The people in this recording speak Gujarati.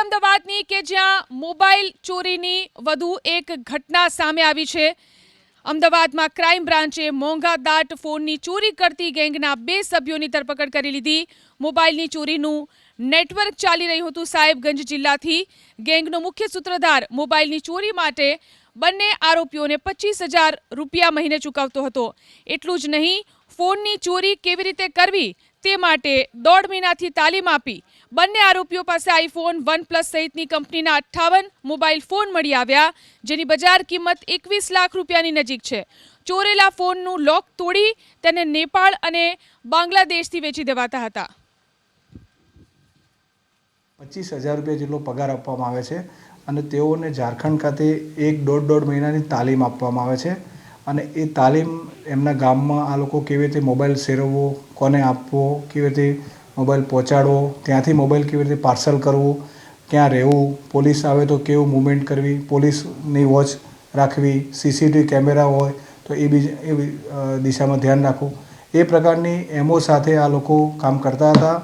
અમદાવાદની કે જ્યાં મોબાઈલ ચોરીની વધુ એક ઘટના સામે આવી છે. અમદાવાદમાં ક્રાઇમ બ્રાન્ચે મોંઘા દાટ ફોનની ચોરી કરતી ગેંગના બે સભ્યોની ધરપકડ કરી લીધી. મોબાઈલની ચોરીનું નેટવર્ક ચાલી રહ્યું હતું સાહેબગંજ જિલ્લાથી. ગેંગનો મુખ્ય સૂત્રધાર મોબાઈલની ચોરી માટે બંને આરોપીઓને પચીસ રૂપિયા મહિને ચૂકવતો હતો. એટલું જ નહીં, ફોનની ચોરી કેવી રીતે કરવી? તે માટે દોઢ મહિનાથી તાલીમ આપી. બંને આરોપીઓ પાસે આઈફોન વન પ્લસ સહિતની કંપનીના અઠ્ઠાવન મોબાઈલ ફોન મળી આવ્યા, જેની બજાર કિંમત એકવીસ લાખ રૂપિયાની નજીક છે. ચોરેલા ફોનનું લોક તોડી તેને નેપાળ અને બાંગ્લાદેશથી વેચી દેવાતા હતા. પચીસ હજાર રૂપિયા જેટલો પગાર આપવામાં આવે છે અને તેઓને ઝારખંડ ખાતે એક દોઢ દોઢ મહિનાની તાલીમ આપવામાં આવે છે. અને એ તાલીમ એમના ગામમાં આ લોકો કેવી રીતે મોબાઈલ શેરવવો, કોને આપવો, કેવી રીતે મોબાઈલ પહોંચાડવો, ત્યાંથી મોબાઈલ કેવી રીતે પાર્સલ કરવું, ક્યાં રહેવું, પોલીસ આવે તો કેવું મુવમેન્ટ કરવી, પોલીસની વોચ રાખવી, સીસીટીવી કેમેરા હોય તો એ બી એ દિશામાં ધ્યાન રાખવું. એ પ્રકારની એમઓ સાથે આ લોકો કામ કરતા હતા.